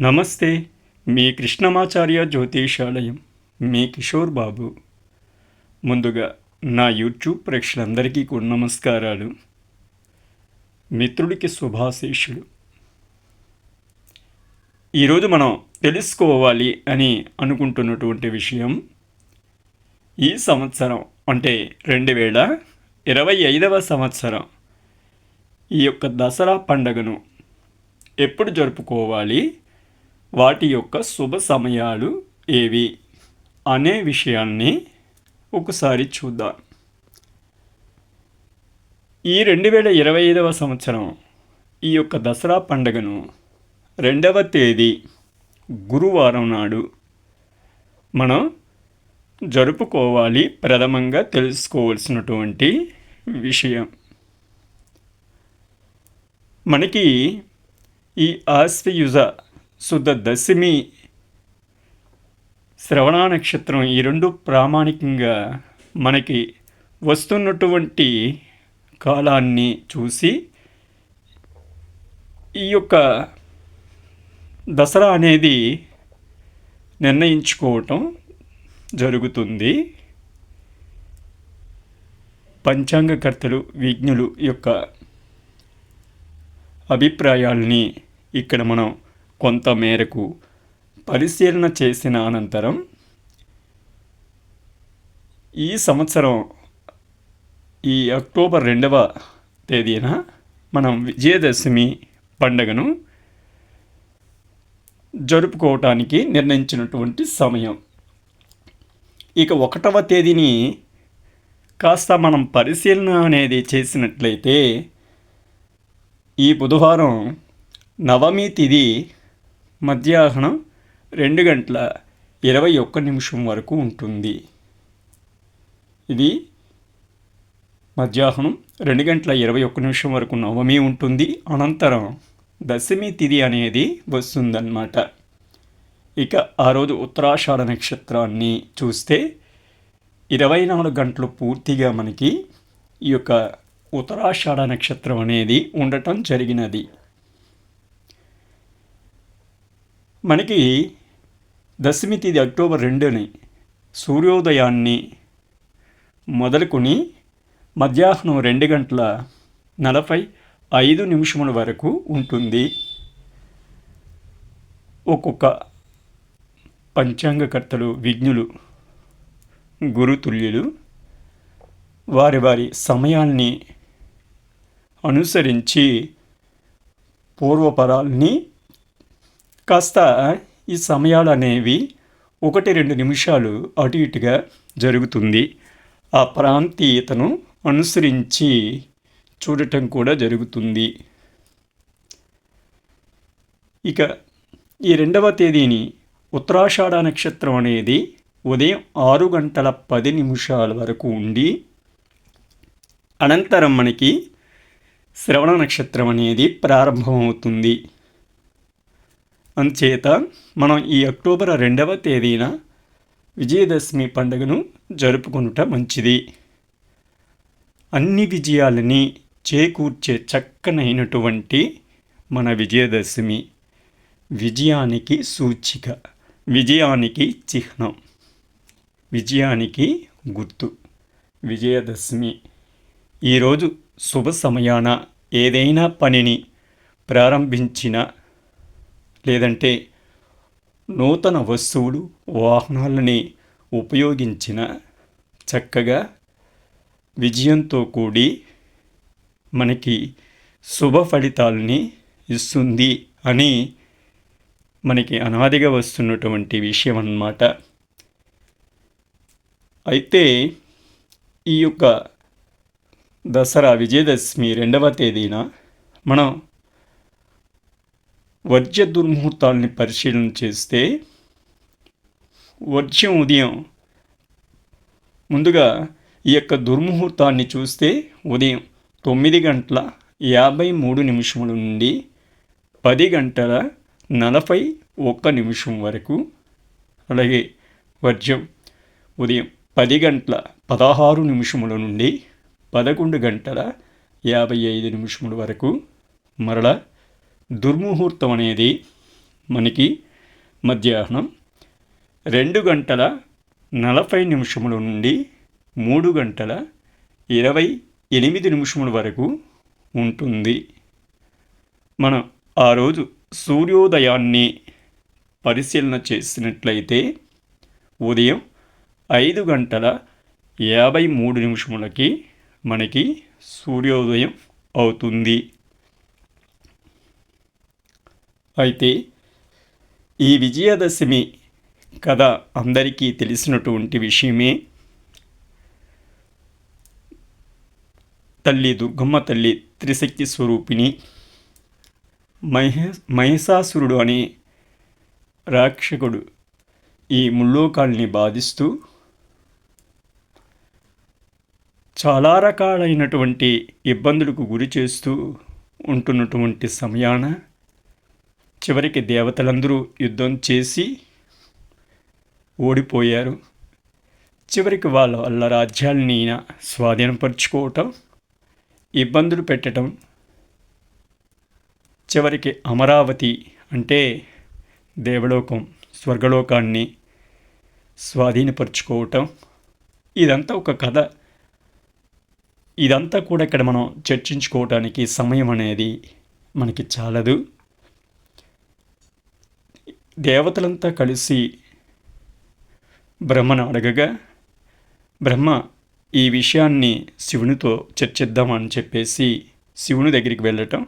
నమస్తే మీ కృష్ణమాచార్య జ్యోతిషాలయం మీ కిషోర్ బాబు. ముందుగా నా యూట్యూబ్ ప్రేక్షకులందరికీ కూడా నమస్కారాలు. మిత్రుడికి శుభాశీషులు ఈరోజు మనం తెలుసుకోవాలి అని అనుకుంటున్నటువంటి విషయం ఈ సంవత్సరం అంటే రెండు వేల ఇరవై ఐదవ సంవత్సరం ఈ యొక్క దసరా పండగను ఎప్పుడు జరుపుకోవాలి వాటి యొక్క శుభ సమయాలు ఏవి అనే విషయాన్ని ఒకసారి చూద్దాం. ఈ రెండు వేల ఇరవై ఐదవ సంవత్సరం ఈ యొక్క దసరా పండుగను రెండవ తేదీ గురువారం నాడు మనం జరుపుకోవాలి ప్రథమంగా తెలుసుకోవాల్సినటువంటి విషయం. మనకి ఈ ఆశ్వయుజ శుద్ధ దశమి. శ్రవణ నక్షత్రం ఈ రెండు ప్రామాణికంగా మనకి వస్తున్నటువంటి కాలాన్ని చూసి ఈ యొక్క దసరా అనేది నిర్ణయించుకోవటం జరుగుతుంది. పంచాంగకర్తలు విజ్ఞులు యొక్క అభిప్రాయాల్ని ఇక్కడ మనం కొంత మేరకు పరిశీలన చేసిన అనంతరం ఈ సంవత్సరం ఈ అక్టోబర్ రెండవ తేదీన మనం విజయదశమి పండుగను జరుపుకోవటానికి నిర్ణయించినటువంటి సమయం. ఇక ఒకటవ తేదీని కాస్త మనం పరిశీలన అనేది చేసినట్లయితే ఈ బుధవారం నవమి తిథి మధ్యాహ్నం రెండు గంటల ఇరవై ఒక్క నిమిషం వరకు ఉంటుంది. ఇది మధ్యాహ్నం రెండు గంటల ఇరవై ఒక్క నిమిషం వరకు నవమి ఉంటుంది. అనంతరం దశమి తిథి అనేది వస్తుందన్నమాట. ఇక ఆ రోజు ఉత్తరాషాఢ నక్షత్రాన్ని చూస్తే ఇరవై నాలుగు గంటలు పూర్తిగా మనకి ఈ యొక్క ఉత్తరాషాఢ నక్షత్రం అనేది ఉండటం జరిగినది. మనకి దశమి తేదీ అక్టోబర్ రెండుని సూర్యోదయాన్ని మొదలుకొని మధ్యాహ్నం రెండు గంటల నలభై ఐదు నిమిషముల వరకు ఉంటుంది. ఒక్కొక్క పంచాంగకర్తలు విజ్ఞులు గురుతుల్యులు వారి వారి సమయాల్ని అనుసరించి పూర్వపరాల్ని కాస్త ఈ సమయాలు అనేవి ఒకటి రెండు నిమిషాలు అటు ఇటుగా జరుగుతుంది. ఆ ప్రాంతీయతను అనుసరించి చూడటం కూడా జరుగుతుంది. ఇక ఈ రెండవ తేదీని ఉత్తరాషాఢ నక్షత్రం అనేది ఉదయం ఆరు గంటల పది నిమిషాల వరకు ఉండి అనంతరం మనకి శ్రవణ నక్షత్రం అనేది ప్రారంభమవుతుంది. అందుచేత మనం ఈ అక్టోబర్ రెండవ తేదీన విజయదశమి పండుగను జరుపుకునుట మంచిది. అన్ని విజయాలని చేకూర్చే చక్కనైనటువంటి మన విజయదశమి. విజయానికి సూచిక విజయానికి చిహ్నం విజయానికి గుర్తు. విజయదశమి. ఈరోజు శుభ సమయాన ఏదైనా పనిని ప్రారంభించిన లేదంటే నూతన వస్తువులు వాహనాలని ఉపయోగించిన చక్కగా విజయంతో కూడి మనకి శుభ ఫలితాలని ఇస్తుంది అని మనకి అనాదిగా వస్తున్నటువంటి విషయం అన్నమాట. అయితే ఈ యొక్క దసరా విజయదశమి రెండవ తేదీన మనం వర్జ్య దుర్ముహూర్తాలని పరిశీలన చేస్తే వర్జ్యం ఉదయం. ముందుగా ఈ యొక్క దుర్ముహూర్తాన్ని చూస్తే ఉదయం తొమ్మిది గంటల యాభై మూడు నిమిషముల నుండి పది గంటల నలభై ఒక్క నిమిషం వరకు అలాగే వర్జ్యం ఉదయం పది గంటల పదహారు నిమిషముల నుండి పదకొండు గంటల యాభై ఐదు నిమిషముల వరకు మరలా దుర్ముహూర్తం అనేది మనకి మధ్యాహ్నం రెండు గంటల నలభై నిమిషముల నుండి మూడు గంటల ఇరవై ఎనిమిది నిమిషముల వరకు ఉంటుంది. మనం ఆ రోజు సూర్యోదయాన్ని పరిశీలన చేసినట్లయితే ఉదయం ఐదు గంటల యాభై మూడు నిమిషములకి మనకి సూర్యోదయం అవుతుంది. అయితే ఈ విజయదశమి కథ అందరికీ తెలిసినటువంటి విషయమే. తల్లి దుర్గమ్మ తల్లి త్రిశక్తి స్వరూపిణి మహే మహిషాసురుడు అనే రాక్షకుడు ఈ ముల్లోకాల్ని బాధిస్తూ చాలా రకాలైనటువంటి ఇబ్బందులకు గురి చేస్తూ ఉంటున్నటువంటి సమయాన చివరికి దేవతలందరూ యుద్ధం చేసి ఓడిపోయారు. చివరికి వాళ్ళ వాళ్ళ రాజ్యాలని స్వాధీనపరుచుకోవటం ఇబ్బందులు పెట్టడం చివరికి అమరావతి అంటే దేవలోకం స్వర్గలోకాన్ని స్వాధీనపరుచుకోవటం. ఇదంతా ఒక కథ. ఇదంతా కూడా ఇక్కడ మనం చర్చించుకోవటానికి సమయం అనేది మనకి చాలదు. దేవతలంతా కలిసి బ్రహ్మను అడగగా బ్రహ్మ ఈ విషయాన్ని శివునితో చర్చిద్దామని చెప్పేసి శివుని దగ్గరికి వెళ్ళటం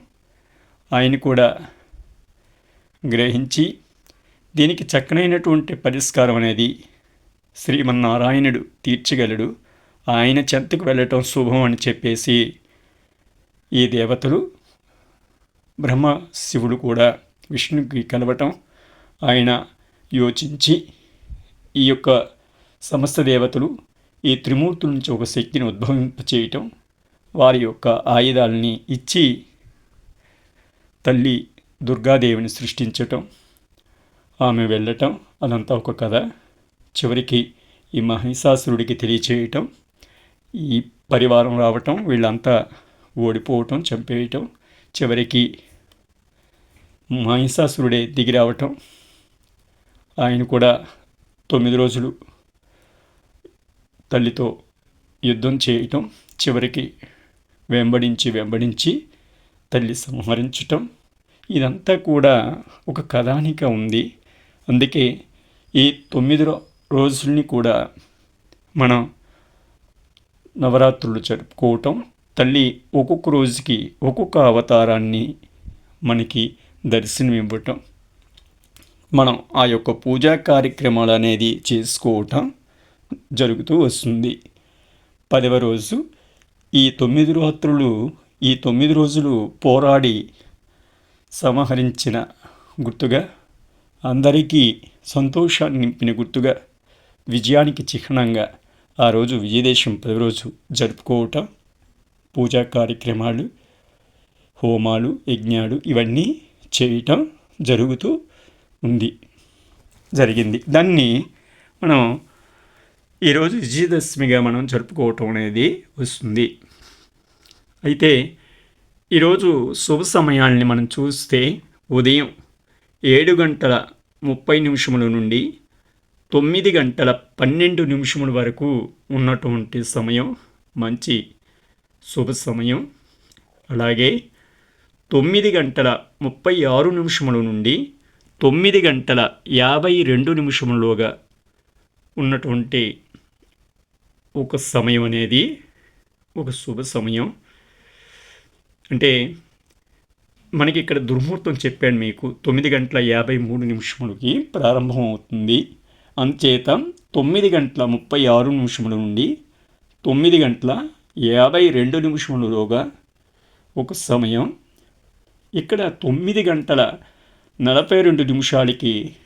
ఆయన కూడా గ్రహించి దీనికి చక్కనైనటువంటి పరిష్కారం అనేది శ్రీమన్నారాయణుడు తీర్చగలడు. ఆయన చెంతకు వెళ్ళటం శుభం అని చెప్పేసి ఈ దేవతలు బ్రహ్మ శివుడు కూడా విష్ణుకి కలవటం ఆయన యోచించి ఈ యొక్క సమస్త దేవతలు ఈ త్రిమూర్తుల నుంచి ఒక శక్తిని ఉద్భవింప చేయటం వారి యొక్క ఆయుధాలని ఇచ్చి తల్లి దుర్గాదేవిని సృష్టించటం ఆమె వెళ్ళటం అదంతా ఒక కథ. చివరికి ఈ మహిషాసురుడికి తెలియచేయటం ఈ పరివారం రావటం వీళ్ళంతా ఓడిపోవటం చంపేయటం చివరికి మహిషాసురుడే దిగి రావటం ఆయన కూడా తొమ్మిది రోజులు తల్లితో యుద్ధం చేయటం చివరికి వెంబడించి వెంబడించి తల్లి సంహరించటం ఇదంతా కూడా ఒక కథానిక ఉంది. అందుకే ఈ తొమ్మిది రోజుల్ని కూడా మనం నవరాత్రులు జరుపుకోవటం తల్లి ఒక్కొక్క రోజుకి ఒక్కొక్క అవతారాన్ని మనకి దర్శనం ఇవ్వటం మనం ఆ యొక్క పూజా కార్యక్రమాలు అనేది చేసుకోవటం జరుగుతూ వస్తుంది. పదవ రోజు ఈ తొమ్మిది రాత్రులు ఈ తొమ్మిది రోజులు పోరాడి సంహరించిన గుర్తుగా అందరికీ సంతోషాన్ని నింపిన గుర్తుగా విజయానికి చిహ్నంగా ఆ రోజు విజయదేశం పది రోజు జరుపుకోవటం పూజా కార్యక్రమాలు హోమాలు యజ్ఞాలు ఇవన్నీ చేయటం జరుగుతూ ఉంది జరిగింది. దాన్ని మనం ఈరోజు విజయదశమిగా మనం జరుపుకోవటం అనేది వస్తుంది. అయితే ఈరోజు శుభ సమయాల్ని మనం చూస్తే ఉదయం ఏడు గంటల ముప్పై నిమిషముల నుండి తొమ్మిది గంటల పన్నెండు నిమిషముల వరకు ఉన్నటువంటి సమయం మంచి శుభ సమయం. అలాగే తొమ్మిది గంటల ముప్పై ఆరు నిమిషముల నుండి తొమ్మిది గంటల యాభై రెండు నిమిషములోగా ఉన్నటువంటి ఒక సమయం అనేది ఒక శుభ సమయం. అంటే మనకి ఇక్కడ దుర్ముహూర్తం చెప్పాను మీకు. తొమ్మిది గంటల యాభై మూడు నిమిషములకి ప్రారంభం అవుతుంది. అందుచేత తొమ్మిది గంటల ముప్పై ఆరు నిమిషముల నుండి తొమ్మిది గంటల యాభై రెండు నిమిషములలోగా ఒక సమయం. ఇక్కడ తొమ్మిది గంటల నలభై రెండు నిమిషాలకి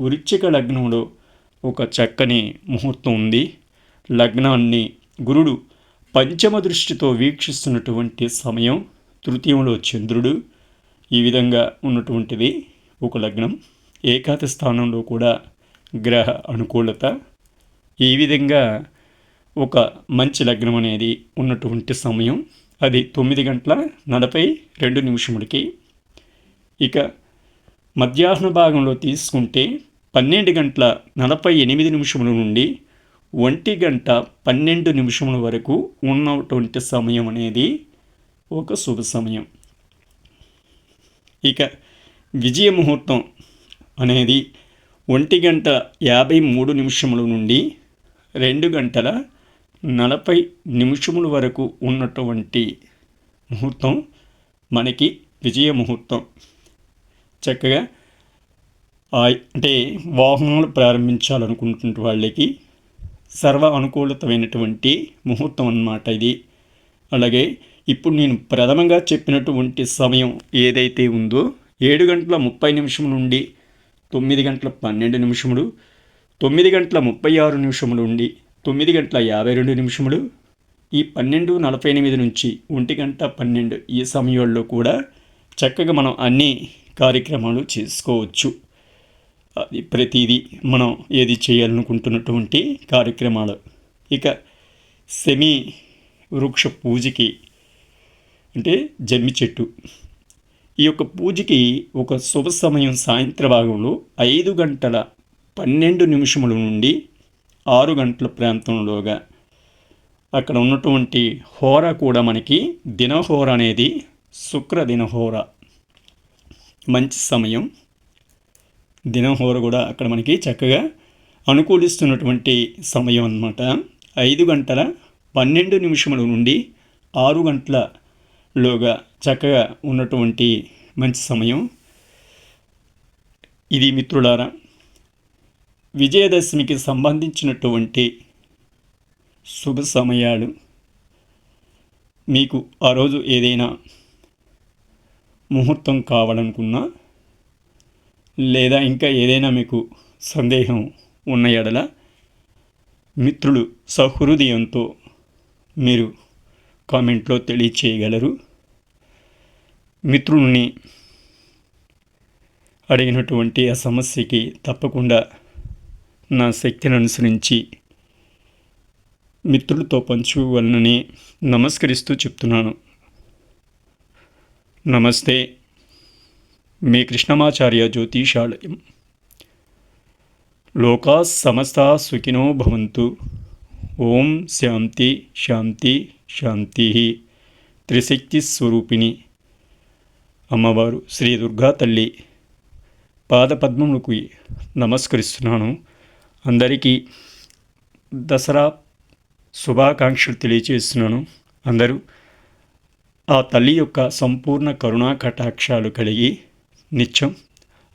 వృచ్చిక లగ్నంలో ఒక చక్కని ముహూర్తం ఉంది. లగ్నాన్ని గురుడు పంచమ దృష్టితో వీక్షిస్తున్నటువంటి సమయం తృతీయంలో చంద్రుడు ఈ విధంగా ఉన్నటువంటిది ఒక లగ్నం. ఏకాత స్థానంలో కూడా గ్రహ అనుకూలత. ఈ విధంగా ఒక మంచి లగ్నం అనేది ఉన్నటువంటి సమయం. అది తొమ్మిది గంటల నలభై రెండు నిమిషములకి. ఇక మధ్యాహ్న భాగంలో తీసుకుంటే పన్నెండు గంటల నలభై ఎనిమిది నిమిషముల నుండి ఒంటి గంట పన్నెండు నిమిషముల వరకు ఉన్నటువంటి సమయం అనేది ఒక శుభ సమయం. ఇక విజయ ముహూర్తం అనేది ఒంటి గంట యాభై మూడు నిమిషముల నుండి రెండు గంటల నలభై నిమిషముల వరకు ఉన్నటువంటి ముహూర్తం మనకి విజయ ముహూర్తం. చక్కగా అంటే వాహనాలు ప్రారంభించాలనుకుంటున్న వాళ్ళకి సర్వ అనుకూలతమైనటువంటి ముహూర్తం అన్నమాట ఇది. అలాగే ఇప్పుడు నేను ప్రథమంగా చెప్పినటువంటి సమయం ఏదైతే ఉందో ఏడు గంటల ముప్పై నిమిషం నుండి తొమ్మిది గంటల పన్నెండు నిమిషములు తొమ్మిది గంటల ముప్పై ఆరు నిమిషములు నుండి తొమ్మిది గంటల యాభై రెండు నిమిషములు ఈ పన్నెండు నలభై ఎనిమిది నుంచి ఒంటి గంట పన్నెండు ఈ సమయంలో కూడా చక్కగా మనం అన్ని కార్యక్రమాలు చేసుకోవచ్చు. అది ప్రతిదీ మనం ఏది చేయాలనుకుంటున్నటువంటి కార్యక్రమాలు. ఇక సెమీ వృక్ష పూజకి అంటే జమ్మి చెట్టు. ఈ యొక్క పూజకి ఒక శుభ సమయం సాయంత్ర భాగంలో ఐదు గంటల పన్నెండు నిమిషముల నుండి ఆరు గంటల ప్రాంతంలోగా అక్కడ ఉన్నటువంటి హోర కూడా మనకి దినహోర అనేది శుక్ర దినహోర మంచి సమయం. దినం హోర కూడా అక్కడ మనకి చక్కగా అనుకూలిస్తున్నటువంటి సమయం అన్నమాట. ఐదు గంటల పన్నెండు నిమిషముల నుండి ఆరు గంటలలోగా చక్కగా ఉన్నటువంటి మంచి సమయం. ఇది మిత్రులారా విజయదశమికి సంబంధించినటువంటి శుభ సమయాలు. మీకు ఆ రోజు ఏదైనా ముహూర్తం కావాలనుకున్నా లేదా ఇంకా ఏదైనా మీకు సందేహం ఉన్న ఎడల మిత్రులు సహృదయంతో మీరు కామెంట్లో తెలియచేయగలరు. మిత్రుల్ని అడిగినటువంటి ఆ సమస్యకి తప్పకుండా నా శక్తిని అనుసరించి మిత్రులతో పంచువలనని నమస్కరిస్తూ చెప్తున్నాను. నమస్తే. మీ కృష్ణమాచార్య జ్యోతిషాలయం. లోకా సమస్త సుఖినో భవంతు. ఓం శాంతి శాంతి శాంతి. త్రిశక్తి స్వరూపిణి. అమ్మవారు శ్రీ దుర్గా తల్లి. పాదపద్మములకు నమస్కరిస్తున్నాను. అందరికీ దసరా శుభాకాంక్షలు తెలియజేస్తున్నాను అందరూ ఆ తల్లి యొక్క సంపూర్ణ కరుణా కటాక్షాలు కలిగి నిత్యం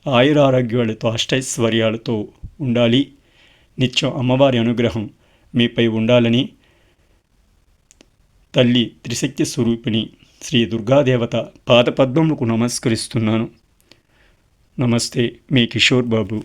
ఆయురారోగ్యాలతో అష్టైశ్వర్యాలతో ఉండాలి. నిత్యం అమ్మవారి అనుగ్రహం మీపై ఉండాలని తల్లి త్రిశక్తి స్వరూపిణి శ్రీ దుర్గాదేవత పాదపద్మములకు నమస్కరిస్తున్నాను. నమస్తే మీ కిషోర్ బాబు.